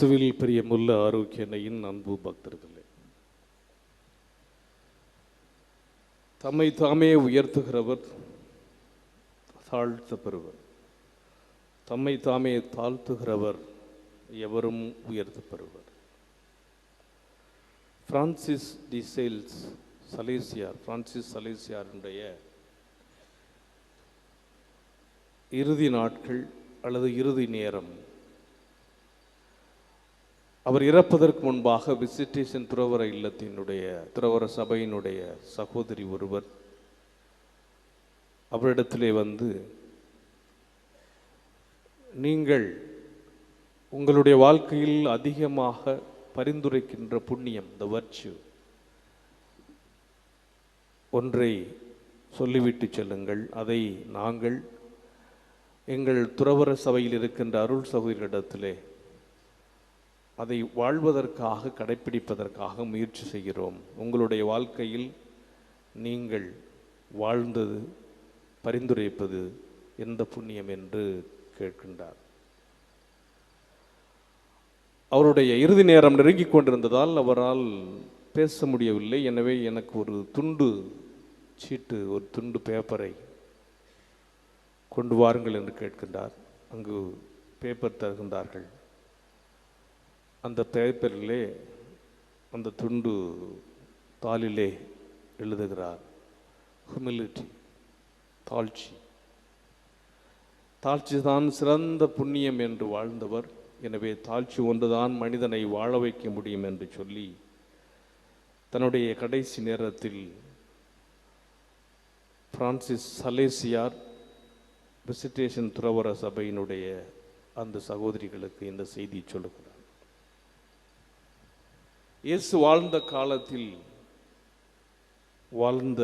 கிறிஸ்துவில் பிரியமுள்ள ஆரோக்கியனையின் அன்பு பக்தர்களே. தம்மை தாமே உயர்த்துகிறவர் தாழ்த்தப்பெறுவர். தம்மை தாமே தாழ்த்துகிறவர் எவரும் உயர்த்தப்பெறுவர். பிரான்சிஸ் டி சேல்ஸ் சலேசியார் பிரான்சிஸ் சலேசியாருடைய இறுதி நாட்கள் அல்லது இறுதி நேரம் அவர் இறப்பதற்கு முன்பாக விசிட்டேஷன் துறவர இல்லத்தினுடைய துறவர சபையினுடைய சகோதரி ஒருவர் அவரிடத்திலே வந்து நீங்கள் உங்களுடைய வாழ்க்கையில் அதிகமாக பரிந்துரைக்கின்ற புண்ணியம் த வர்ச்சு ஒன்றை சொல்லிவிட்டு செல்லுங்கள். அதை நாங்கள் எங்கள் துறவர சபையில் இருக்கின்ற அருள் சகோதரிடத்திலே அதை வாழ்வதற்காக கடைப்பிடிப்பதற்காக முயற்சி செய்கிறோம். உங்களுடைய வாழ்க்கையில் நீங்கள் வாழ்ந்தது பரிந்துரைப்பது எந்த புண்ணியம் என்று கேட்கின்றார். அவருடைய இறுதி நேரம் நெருங்கிக் கொண்டிருந்ததால் அவரால் பேச முடியவில்லை. எனவே எனக்கு ஒரு துண்டு சீட்டு ஒரு துண்டு பேப்பரை கொண்டு வாருங்கள் என்று கேட்கின்றார். அங்கு பேப்பர் தருகின்றார்கள். அந்த பேப்பரிலே அந்த துண்டு தாளிலே எழுதுகிறார். ஹுமிலிட்டி தாழ்ச்சி. தாழ்ச்சி தான் சிறந்த புண்ணியம் என்று வாழ்ந்தவர். எனவே தாழ்ச்சி ஒன்றுதான் மனிதனை வாழ வைக்க முடியும் என்று சொல்லி தன்னுடைய கடைசி நேரத்தில் பிரான்சிஸ் சலேசியார் விசிட்டேஷன் துறவர சபையினுடைய அந்த சகோதரிகளுக்கு இந்த செய்தி சொல்லுகிறார். இயேசு வாழ்ந்த காலத்தில் வாழ்ந்த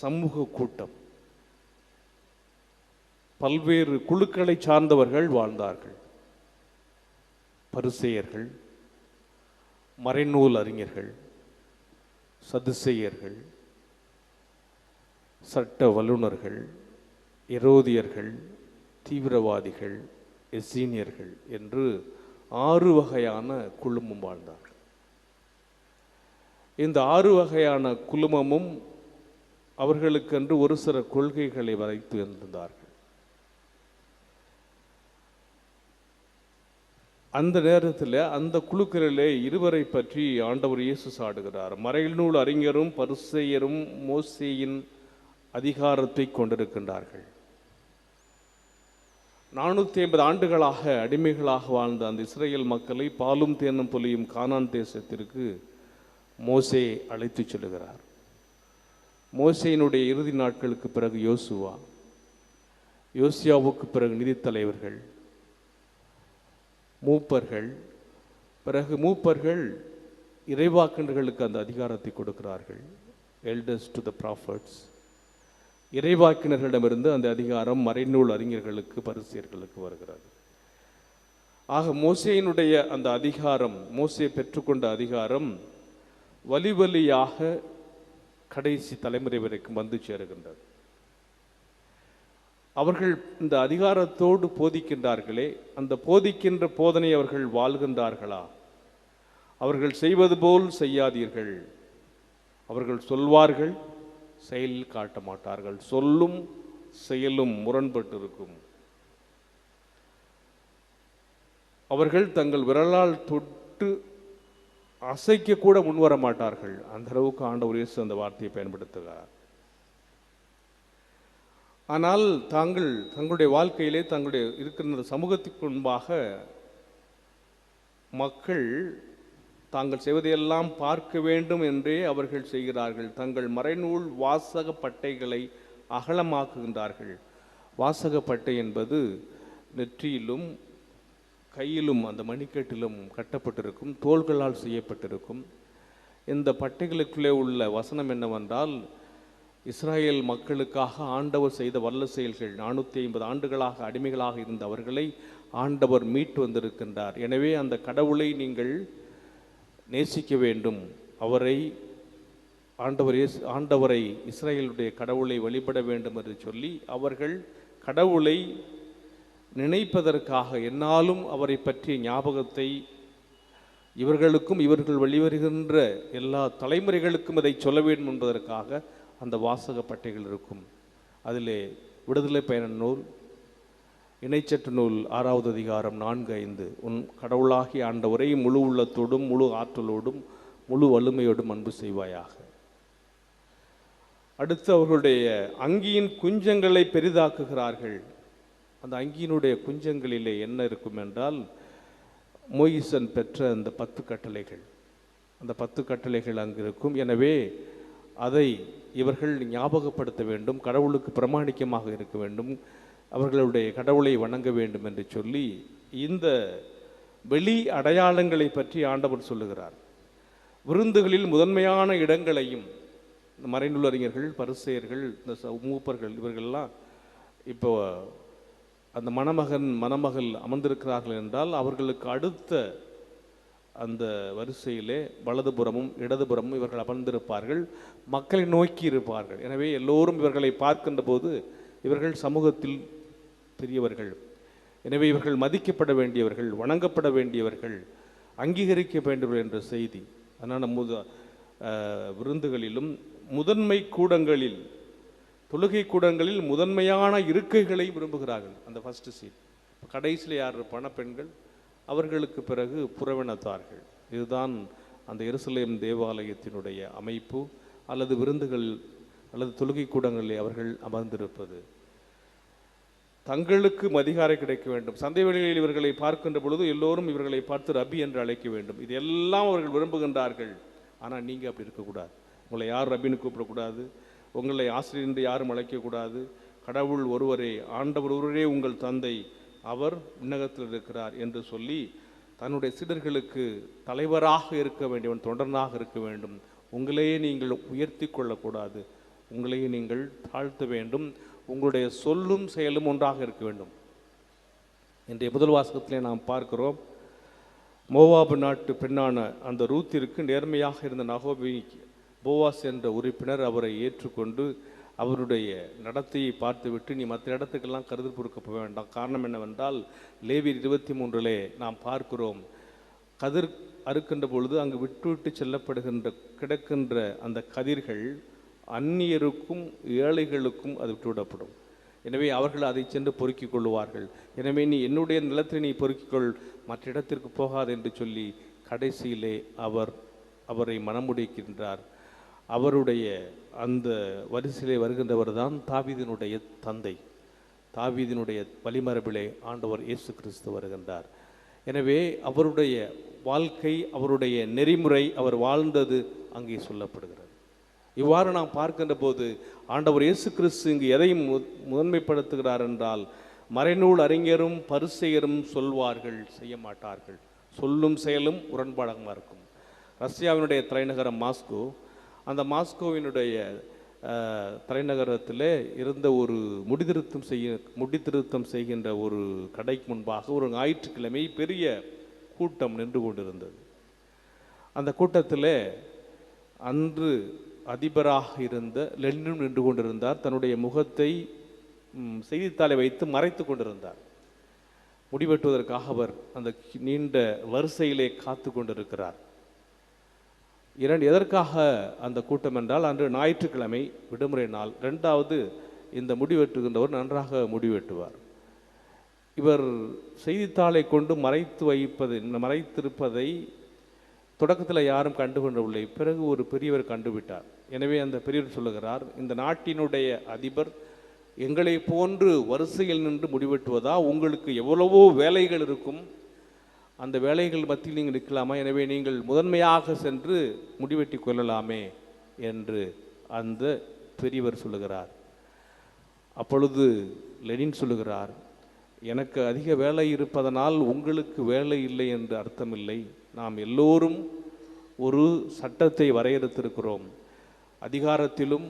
சமூக கூட்டம். பல்வேறு குழுக்களை சார்ந்தவர்கள் வாழ்ந்தார்கள். பரிசெயர்கள் மறைநூல் அறிஞர்கள் சதுசெயர்கள் சட்ட வல்லுநர்கள் எரோதியர்கள் தீவிரவாதிகள் எசீனியர்கள் என்று ஆறு வகையான குழுமம் வாழ்ந்தார்கள். இந்த ஆறு வகையான குழுமமும் அவர்களுக்கென்று ஒரு சில கொள்கைகளை வரைத்து வந்திருந்தார்கள் அந்த நேரத்தில் அந்த குழுக்களிலே இருவரை பற்றி ஆண்டவர் இயேசு சாடுகிறார். மறைநூல் அறிஞரும் பரிசெயரும் மோசேயின் அதிகாரத்தை கொண்டிருக்கின்றார்கள். நானூற்றி ஐம்பது ஆண்டுகளாக அடிமைகளாக வாழ்ந்த அந்த இஸ்ரேல் மக்களை பாலும் தேனும் பொலியும் கானான் தேசத்திற்கு மோசே அழைத்துச் செல்கிறார் மோசையினுடைய இறுதி நாட்களுக்கு பிறகு யோசுவா யோசியாவுக்கு பிறகு நிதித்தலைவர்கள் மூப்பர்கள் பிறகு மூப்பர்கள் இறைவாக்கினர்களுக்கு அந்த அதிகாரத்தை கொடுக்கிறார்கள். எல்டர்ஸ் டு த ப்ராஃபட்ஸ் இறைவாக்கினர்களிடமிருந்து அந்த அதிகாரம் மறைநூல் அறிஞர்களுக்கு பரிசியர்களுக்கு வருகிறது. ஆக மோசையினுடைய அந்த அதிகாரம் மோசே பெற்றுக்கொண்ட அதிகாரம் வலி வலியாக கடைசி தலைமுறை வரைக்கும் வந்து சேருகின்றது அவர்கள் இந்த அதிகாரத்தோடு போதிக்கின்றார்களே அந்த போதிக்கின்ற போதனை அவர்கள் வாழ்கின்றார்களா? அவர்கள் செய்வது போல் செய்யாதீர்கள். அவர்கள் சொல்வார்கள் செயல் காட்ட மாட்டார்கள். சொல்லும் செயலும் முரண்பட்டிருக்கும். அவர்கள் தங்கள் விரலால் தொட்டு அசைக்க கூட முன்வர மாட்டார்கள் அந்த அளவுக்கு ஆண்டவர் இயேசு அந்த வார்த்தையை பயன்படுத்துகிறார். ஆனால் தாங்கள் தங்களுடைய வாழ்க்கையிலே தங்களுடைய இருக்கின்ற சமூகத்துக்கு முன்பாக மக்கள் தாங்கள் செய்வதையெல்லாம் பார்க்க வேண்டும் என்றே அவர்கள் செய்கிறார்கள். தங்கள் மறைநூல் வாசக பட்டைகளை அகலமாக்குகின்றார்கள். வாசக பட்டை என்பது நெற்றியிலும் கையிலும் அந்த மணிக்கட்டிலும் கட்டப்பட்டிருக்கும் தோள்களால் செய்யப்பட்டிருக்கும். இந்த பட்டைகளுக்குள்ளே உள்ள வசனம் என்னவென்றால் இஸ்ராயேல் மக்களுக்காக ஆண்டவர் செய்த வல்ல செயல்கள் நானூற்றி ஐம்பது ஆண்டுகளாக அடிமைகளாக இருந்த அவர்களை ஆண்டவர் மீட்டு வந்திருக்கின்றார். எனவே அந்த கடவுளை நீங்கள் நேசிக்க வேண்டும். அவரை ஆண்டவர் ஆண்டவரை இஸ்ரேலுடைய கடவுளை வழிபட வேண்டும் என்று சொல்லி அவர்கள் கடவுளை நினைப்பதற்காக என்னாலும் அவரை பற்றிய ஞாபகத்தை இவர்களுக்கும் இவர்கள் வெளிவருகின்ற எல்லா தலைமுறைகளுக்கும் இதை சொல்ல வேண்டும் என்பதற்காக அந்த வாசக பட்டைகள் இருக்கும். அதிலே விடுதலை பயண நூல் இணைச்சற்று நூல் ஆறாவது அதிகாரம் நான்கு ஐந்து. உன் கடவுளாகி ஆண்டவரை முழு உள்ளத்தோடும் முழு ஆற்றலோடும் முழு வலிமையோடும் அன்பு செய்வாயாக. அடுத்து அவர்களுடைய அங்கியின் குஞ்சங்களை பெரிதாக்குகிறார்கள். அந்த அங்கியினுடைய குஞ்சங்களிலே என்ன இருக்கும் என்றால் மொயிசன் பெற்ற அந்த பத்து கட்டளைகள். அந்த பத்து கட்டளைகள் அங்கு இருக்கும் எனவே அதை இவர்கள் ஞாபகப்படுத்த வேண்டும் கடவுளுக்கு பிரமாணிக்கமாக இருக்க வேண்டும் அவர்களுடைய கடவுளை வணங்க வேண்டும் என்று சொல்லி இந்த வெளி அடையாளங்களை பற்றி ஆண்டவர் சொல்லுகிறார். விருந்துகளில் முதன்மையான இடங்களையும் இந்த மறைநூலறிஞர்கள் பரிசெயர்கள் இந்த மூப்பர்கள் இவர்கள்லாம் இப்போ அந்த மணமகன் மணமகள் அமர்ந்திருக்கிறார்கள் என்றால் அவர்களுக்கு அடுத்த அந்த வரிசையிலே வலதுபுறமும் இடதுபுறமும் இவர்கள் அமர்ந்திருப்பார்கள். மக்களை நோக்கி இருப்பார்கள். எனவே எல்லோரும் இவர்களை பார்க்கின்ற போது இவர்கள் சமூகத்தில் பெரியவர்கள். எனவே இவர்கள் மதிக்கப்பட வேண்டியவர்கள் வணங்கப்பட வேண்டியவர்கள் அங்கீகரிக்க வேண்டியவர்கள் என்ற செய்தி. அதனால் முத விருந்துகளிலும் முதன்மை கூடங்களில் தொழுகை கூடங்களில் முதன்மையான இருக்கைகளை விரும்புகிறார்கள். அந்த ஃபர்ஸ்ட் சீட் கடைசியில் யார் இருப்பான பெண்கள். அவர்களுக்கு பிறகு புறவினத்தார்கள் இதுதான் அந்த எருசலேம் தேவாலயத்தினுடைய அமைப்பு அல்லது விருந்துகள் அல்லது தொழுகை கூடங்களில் அவர்கள் அமர்ந்திருப்பது. தங்களுக்கு அதிகாரம் கிடைக்க வேண்டும். சந்தை வெளிகளில் இவர்களை பார்க்கின்ற பொழுது எல்லோரும் இவர்களை பார்த்து ரபி என்று அழைக்க வேண்டும். இது எல்லாம் அவர்கள் விரும்புகின்றார்கள். ஆனால் நீங்கள் அப்படி இருக்கக்கூடாது. உங்களை யார் ரபின்னு கூப்பிடக்கூடாது? உங்களை ஆசிரியர் என்று யாரும் அழைக்கக்கூடாது. கடவுள் ஒருவரே ஆண்டவர் ஒருவரே உங்கள் தந்தை அவர் உன்னகத்தில் இருக்கிறார் என்று சொல்லி தன்னுடைய சீடர்களுக்கு தலைவராக இருக்க வேண்டியவன் தொண்டனாக இருக்க வேண்டும். உங்களையே நீங்கள் உயர்த்தி கொள்ளக்கூடாது. உங்களையே நீங்கள் தாழ்த்த வேண்டும். உங்களுடைய சொல்லும் செயலும் ஒன்றாக இருக்க வேண்டும். இன்றைய முதல் வாசகத்திலே நாம் பார்க்கிறோம். மோவாபு நாட்டு பெண்ணான அந்த ரூத்திற்கு நேர்மையாக இருந்த நகோபி போவாஸ் என்ற உறுப்பினர் அவரை ஏற்றுக்கொண்டு அவருடைய நடத்தையை பார்த்துவிட்டு நீ மற்ற இடத்துக்கெல்லாம் கருது பொறுக்க போக வேண்டாம். காரணம் என்னவென்றால் லேவி இருபத்தி மூன்றிலே நாம் பார்க்கிறோம். கதிர் அறுக்கின்ற பொழுது அங்கு விட்டுவிட்டு செல்லப்படுகின்ற கிடக்கின்ற அந்த கதிர்கள் அந்நியருக்கும் ஏழைகளுக்கும் அது விட்டுவிடப்படும். எனவே அவர்கள் அதை சென்று பொறுக்கிக் கொள்ளுவார்கள். எனவே நீ என்னுடைய நிலத்தை நீ பொறுக்கிக்கொள். மற்ற இடத்திற்கு போகாது என்று சொல்லி கடைசியிலே அவர் அவரை மனமுடிக்கின்றார். அவருடைய அந்த வரிசையிலே வருகின்றவர் தான் தாவீதினுடைய தந்தை. தாவீதினுடைய வழிமரபிலே ஆண்டவர் இயேசு கிறிஸ்து வருகின்றார். எனவே அவருடைய வாழ்க்கை அவருடைய நெறிமுறை அவர் வாழ்ந்தது அங்கே சொல்லப்படுகிறது. இவ்வாறு நாம் பார்க்கின்ற போது ஆண்டவர் இயேசு கிறிஸ்து இங்கு எதையும் முதன்மைப்படுத்துகிறார் என்றால் மறைநூல் அறிஞரும் பரிசெயரும் சொல்வார்கள் செய்ய மாட்டார்கள். சொல்லும் செயலும் உடன்பாடமாக இருக்கும். ரஷ்யாவினுடைய தலைநகரம் மாஸ்கோ அந்த மாஸ்கோவினுடைய தலைநகரத்தில் இருந்த ஒரு முடிதிருத்தம் செய்ய முடிதிருத்தம் செய்கின்ற ஒரு கடைக்கு முன்பாக ஒரு ஞாயிற்றுக்கிழமை பெரிய கூட்டம் நின்று கொண்டிருந்தது. அந்த கூட்டத்தில் அன்று அதிபராக இருந்த லெனினும் நின்று கொண்டிருந்தார். தன்னுடைய முகத்தை செய்தித்தாளை வைத்து மறைத்து கொண்டிருந்தார். முடிவெட்டுவதற்காக அவர் அந்த கி- நீண்ட வரிசையிலே காத்து கொண்டிருக்கிறார். இரண்டு எதற்காக அந்த கூட்டம் என்றால் அன்று ஞாயிற்றுக்கிழமை விடுமுறை நாள். ரெண்டாவது இந்த முடிவெட்டுகின்றவர் நன்றாக முடிவெட்டுவார். இவர் செய்தித்தாளை கொண்டு மறைத்து வைப்பது மறைத்திருப்பதை தொடக்கத்தில் யாரும் கண்டுகொள்ளவில்லை. பிறகு ஒரு பெரியவர் கண்டுவிட்டார். எனவே அந்த பெரியவர் சொல்லுகிறார் இந்த நாட்டினுடைய அதிபர் எங்களை போன்று வரிசையில் நின்று முடிவெட்டுவதா? உங்களுக்கு எவ்வளவோ வேலைகள் இருக்கும். அந்த வேலைகள் மத்தியில் நீங்கள் நிற்கலாமா எனவே நீங்கள் முதன்மையாக சென்று முடிவெட்டி கொள்ளலாமே என்று அந்த பெரியவர் சொல்லுகிறார். அப்பொழுது லெனின் சொல்லுகிறார் எனக்கு அதிக வேலை இருப்பதனால் உங்களுக்கு வேலை இல்லை என்று அர்த்தமில்லை. நாம் எல்லோரும் ஒரு சட்டத்தை வரையறுத்திருக்கிறோம். அதிகாரத்திலும்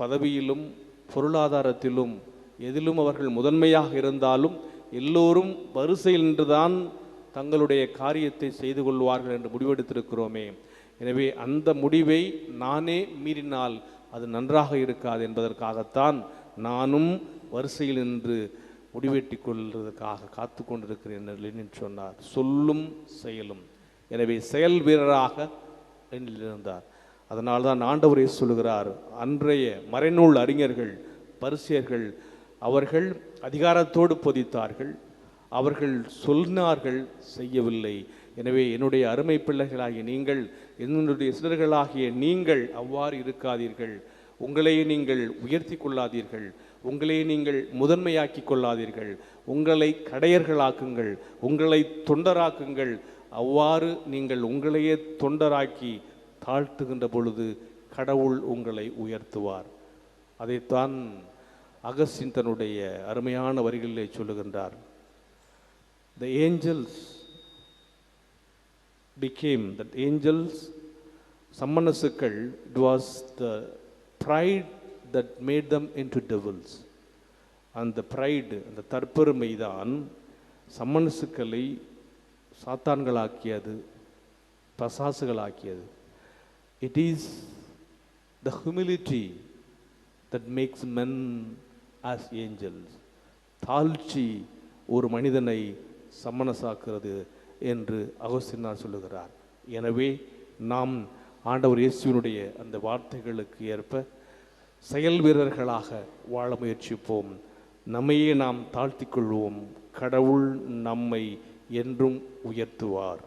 பதவியிலும் பொருளாதாரத்திலும் எதிலும் அவர்கள் முதன்மையாக இருந்தாலும் எல்லோரும் வரிசையில் நின்றுதான் தங்களுடைய காரியத்தை செய்து கொள்வார்கள் என்று முடிவெடுத்திருக்கிறோமே. எனவே அந்த முடிவை நானே மீறினால் அது நன்றாக இருக்காது என்பதற்காகத்தான் நானும் வரிசையில் நின்று முடிவெட்டி கொள்வதற்காக காத்து கொண்டிருக்கிறேன் என்று சொன்னார். சொல்லும் செயலும். எனவே செயல் வீரராக எண்ணில் இருந்தார். அதனால் தான் ஆண்டவரே சொல்லுகிறார் அன்றைய மறைநூல் அறிஞர்கள் பரிசியர்கள் அவர்கள் அதிகாரத்தோடு பொதித்தார்கள். அவர்கள் சொன்னார்கள் செய்யவில்லை. எனவே என்னுடைய அருமை பிள்ளைகளாகிய நீங்கள் என்னுடைய சிலர்களாகிய நீங்கள் அவ்வாறு இருக்காதீர்கள். உங்களையே நீங்கள் உயர்த்தி கொள்ளாதீர்கள். உங்களையே நீங்கள் முதன்மையாக்கி கொள்ளாதீர்கள். உங்களை கடையர்களாக்குங்கள். உங்களை தொண்டராக்குங்கள். அவ்வாறு நீங்கள் உங்களையே தொண்டராக்கி தாழ்த்துகின்ற பொழுது கடவுள் உங்களை உயர்த்துவார். அதைத்தான் அகஸ்டின் தன்னுடைய அருமையான வரிகளிலே சொல்லுகின்றார். The angels became that angels சம்மனசுக்கள் it the pride that made them them into devils. அந்த ப்ரைடு அந்த தற்பெருமை தான் சம்மனசுக்களை சாத்தான்களாக்கியது பசாசுகளாக்கியது. It is the humility that makes men as angels தாழ்ச்சி ஒரு மனிதனை சம்மனசாக்குறது என்று அகோஸ்தினார் சொல்லுகிறார். எனவே நாம் ஆண்டவர் இயேசுவினுடைய அந்த வார்த்தைகளுக்கு ஏற்ப செயல் வீரர்களாக வாழ முயற்சிப்போம். நம்மையே நாம் தாழ்த்திக் கொள்வோம். கடவுள் நம்மை என்றும் உயர்த்துவார்.